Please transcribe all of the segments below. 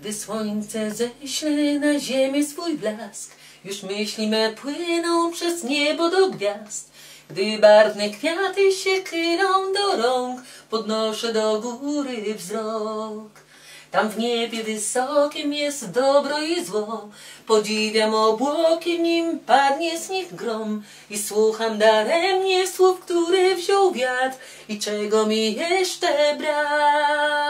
Gdy słońce ześle na ziemię swój blask, już myśli me płyną przez niebo do gwiazd. Gdy barwne kwiaty się chylą do rąk, podnoszę do góry wzrok. Tam w niebie wysokim jest dobro i zło, podziwiam obłoki, nim padnie z nich grom i słucham daremnie słów, które wziął wiatr i czego mi jeszcze brak.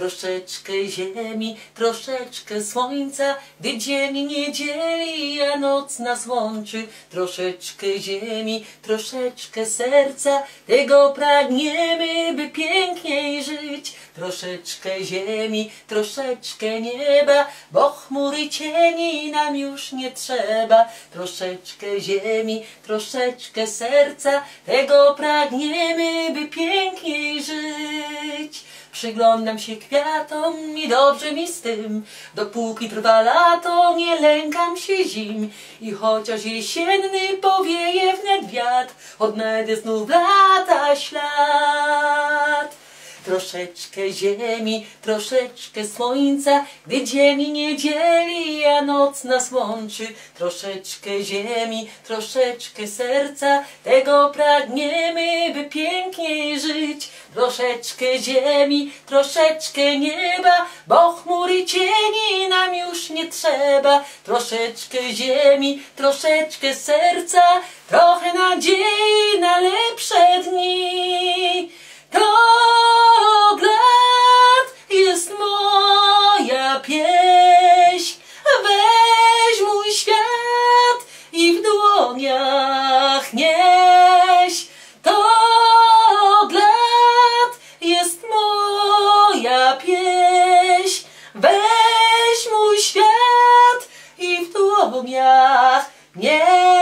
Troszeczkę ziemi, troszeczkę słońca, gdy dzień nie dzieli, a noc nas łączy. Troszeczkę ziemi, troszeczkę serca, tego pragniemy, by piękniej żyć. Troszeczkę ziemi, troszeczkę nieba, bo chmury cieni nam już nie trzeba. Troszeczkę ziemi, troszeczkę serca, tego pragniemy, by piękniej. Przyglądam się kwiatom i dobrze mi z tym. Dopóki trwa lato, nie lękam się zim. I chociaż jesienny powieje wnet wiatr, odnajdę znów lata ślad. Troszeczkę ziemi, troszeczkę słońca, gdy dzień nie dzieli, a noc nas łączy. Troszeczkę ziemi, troszeczkę serca, tego pragniemy, by piękniej. Troszeczkę ziemi, troszeczkę nieba, bo chmury cieni nam już nie trzeba. Troszeczkę ziemi, troszeczkę serca, trochę nadziei na lepsze dni. Tak lat jest moja pieśń, weź mój świat i w dłoniach nieś. miast. Nie